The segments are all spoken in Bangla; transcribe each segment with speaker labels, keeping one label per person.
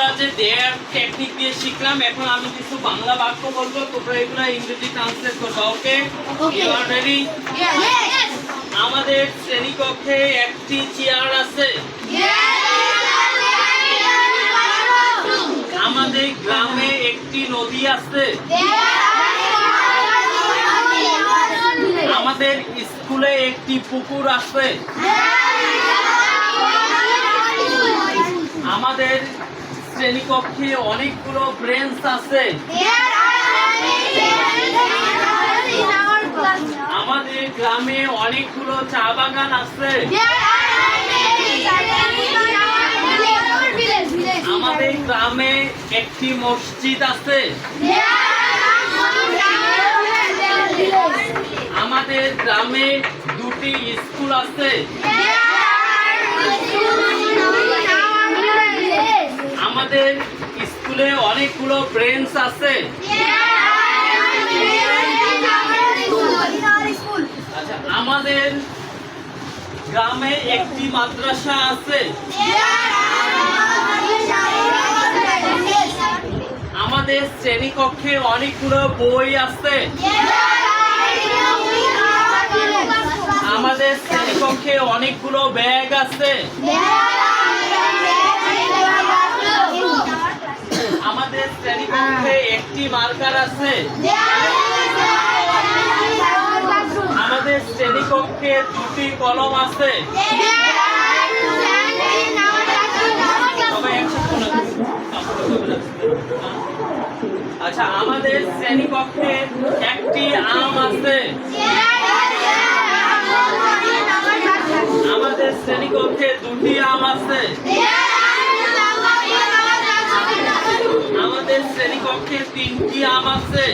Speaker 1: আমরা যে দেয়ার টেকনিক দিয়ে শিখলাম এখন আমি কিছু বাংলা বাক্য বলব তোমরা এগুলো ইংরেজি ট্রান্সলেট করবে ওকে রেডি আমাদের শ্রেণীকক্ষে একটি চেয়ার আছে। আমাদের গ্রামে একটি নদী আছে। আমাদের স্কুলে একটি পুকুর আছে। শ্রেণীকক্ষে অনেকগুলো ব্রেঞ্চ আছে। আমাদের গ্রামে অনেকগুলো চা বাগান আছে। আমাদের গ্রামে একটি মসজিদ আছে। আমাদের গ্রামে দুটি স্কুল আছে। স্কুলে অনেকগুলো ব্রেঞ্চ আছে। আচ্ছা আমাদের গ্রামে একটি মাদ্রাসা আছে। আমাদের শ্রেণীকক্ষে অনেকগুলো বই আছে। আমাদের শ্রেণীকক্ষে অনেকগুলো ব্যাগ আছে। শ্রেণীকক্ষে একটি মার্কার আছে আমাদের শ্রেণীকক্ষে দুটি কলম আছে। আচ্ছা আমাদের শ্রেণীকক্ষে একটি আম আছে আমাদের শ্রেণীকক্ষে দুটি আম আছে আমাদের শ্রেণীকক্ষে তিনটি আম আছে?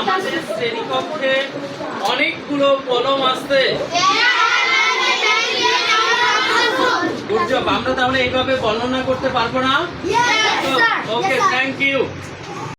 Speaker 1: আমাদের শ্রেণীকক্ষে অনেকগুলো কলম আছে। গুড জব আমরা তাহলে এইভাবে বর্ণনা করতে পারব না? Okay thank you